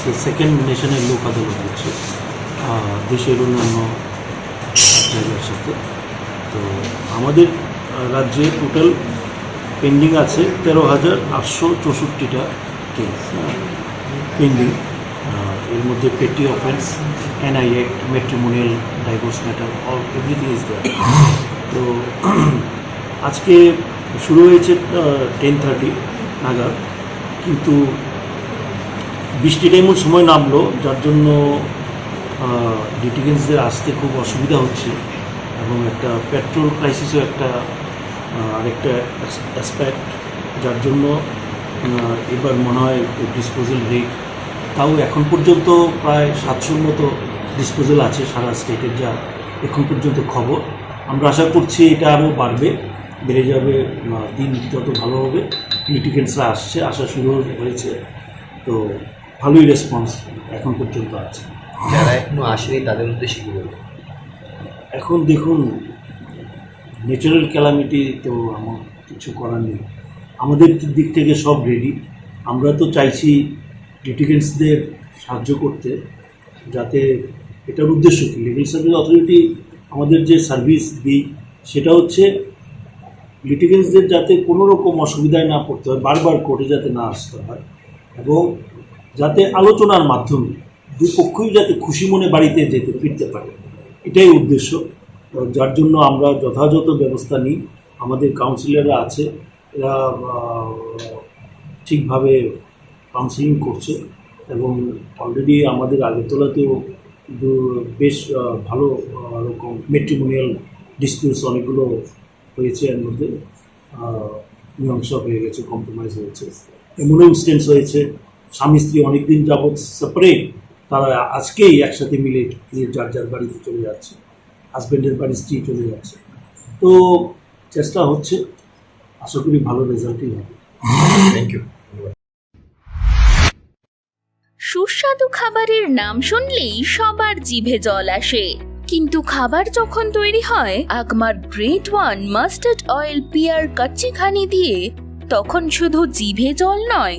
আজকে সেকেন্ড নেশনের লোক আদালত হচ্ছে। দেশের অন্যান্য জায়গার সাথে। তো আমাদের রাজ্যে টোটাল পেন্ডিং আছে তেরো হাজার আটশো চৌষট্টিটা কেস পেন্ডিং এর মধ্যে petty offence NI act matrimonial divorce matter all everything is there তো আজকে শুরু হয়েছে টেন থার্টি নাগাদ। কিন্তু বৃষ্টিটা এমন সময় নামলো, যার জন্য ডিটিগেন্সদের আসতে খুব অসুবিধা হচ্ছে এবং একটা পেট্রোল ক্রাইসিসও একটা আরেকটা অ্যাসপেক্ট যার জন্য এবার মনে হয় ডিসপোজাল রেট তাও এখন পর্যন্ত প্রায় সাতশোর মতো ডিসপোজাল আছে সারা স্টেটের যা এখন পর্যন্ত খবর। আমরা আশা করছি এটা আরও বাড়বে, বেড়ে যাবে দিন যত ভালো হবে লিটিগেন্সরা আসছে আসা শুরু হয়েছে। তো ভালোই রেসপন্স এখন পর্যন্ত আছে। যারা এখনও আসেনি তাদের উদ্দেশ্যে কি বলব? এখন দেখুন ন্যাচারাল ক্যালামিটি তো আমার কিছু করার নেই। আমাদের দিক থেকে সব রেডি আমরা তো চাইছি লিটিগেন্টসদের সাহায্য করতে যাতে এটার উদ্দেশ্য কী? লিগাল সার্ভিস অথরিটি আমাদের যে সার্ভিস দিই সেটা হচ্ছে লিটিগেন্টসদের যাতে কোনো রকম অসুবিধায় না পড়তে হয় বারবার কোর্টে যাতে না আসতে হয়। এবং যাতে আলোচনার মাধ্যমে দুপক্ষই যাতে খুশি মনে বাড়িতে যেতে ফিরতে পারে। এটাই উদ্দেশ্য। যার জন্য আমরা যথাযথ ব্যবস্থা নিই। আমাদের কাউন্সিলররা আছে। এরা ঠিকভাবে কাউন্সিলিং করছে এবং অলরেডি আমাদের আগরতলাতেও বেশ ভালো রকম মেট্রিমোনিয়াল ডিসপিউটস অনেকগুলো হয়েছে এর মধ্যে। মীমাংসা হয়ে গেছে কম্প্রোমাইজ হয়েছে। এমনও ইনস্টেন্স হয়েছে স্বামী স্ত্রী অনেকদিন যাবৎ সেপারেট তারা আজকেই একসাথে মিলে যার যার বাড়িতে চলে যাচ্ছে হাজব্যান্ডের বাড়ি স্ত্রী চলে যাচ্ছে। তো চেষ্টা হচ্ছে আশা করি ভালো রেজাল্টই হবে। থ্যাংক ইউ সুস্বাদু খাবারের নাম শুনলেই সবার জিভে জল আসে। কিন্তু খাবার যখন তৈরি হয় Agmark great one mustard oil Pear Kachchi Ghani দিয়ে তখন শুধু জিভে জল নয়